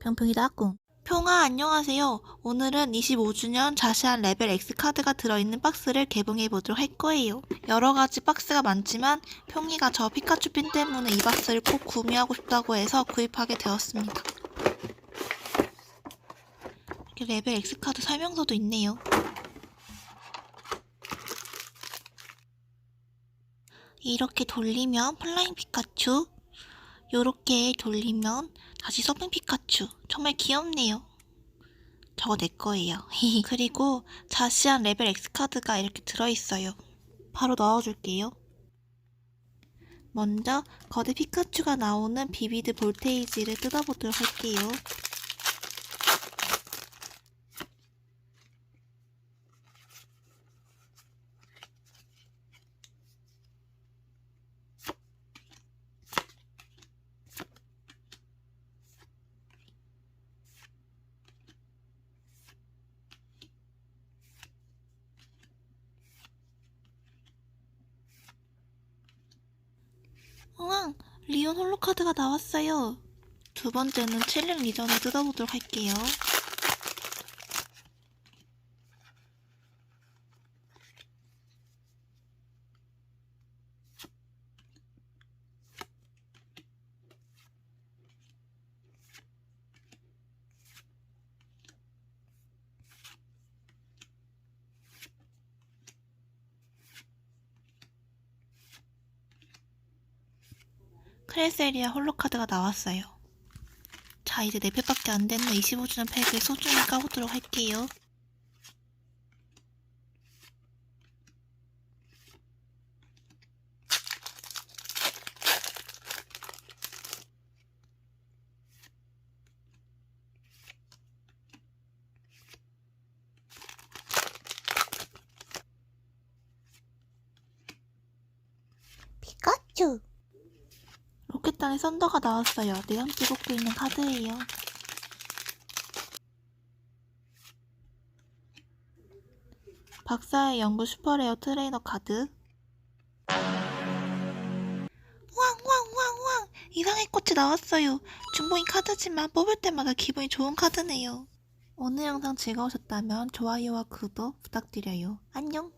평평이다 아꿍. 평아 안녕하세요. 오늘은 25주년 자세한 레벨 X 카드가 들어있는 박스를 개봉해 보도록 할 거예요. 여러 가지 박스가 많지만 평이가 저 피카츄 핀 때문에 이 박스를 꼭 구매하고 싶다고 해서 구입하게 되었습니다. 이렇게 레벨 X 카드 설명서도 있네요. 이렇게 돌리면 플라잉 피카츄, 요렇게 돌리면 다시 서핑 피카츄. 정말 귀엽네요. 저거 내 거예요. 그리고 자시한 레벨 X 카드가 이렇게 들어있어요. 바로 넣어줄게요. 먼저 거대 피카츄가 나오는 비비드 볼테이지를 뜯어보도록 할게요. 우왕! 리온 홀로카드가 나왔어요. 두 번째는 칠링 리전을 뜯어보도록 할게요. 크레세리아 홀로카드가 나왔어요. 자, 이제 4팩밖에 안 되는 25주년 팩을 소중히 까보도록 할게요. 피카츄! 로켓단의 썬더가 나왔어요. 내연기 복도 있는 카드예요. 박사의 연구 슈퍼레어 트레이너 카드. 왕왕왕왕 이상의 꽃이 나왔어요. 중복인 카드지만 뽑을 때마다 기분이 좋은 카드네요. 오늘 영상 즐거우셨다면 좋아요와 구독 부탁드려요. 안녕.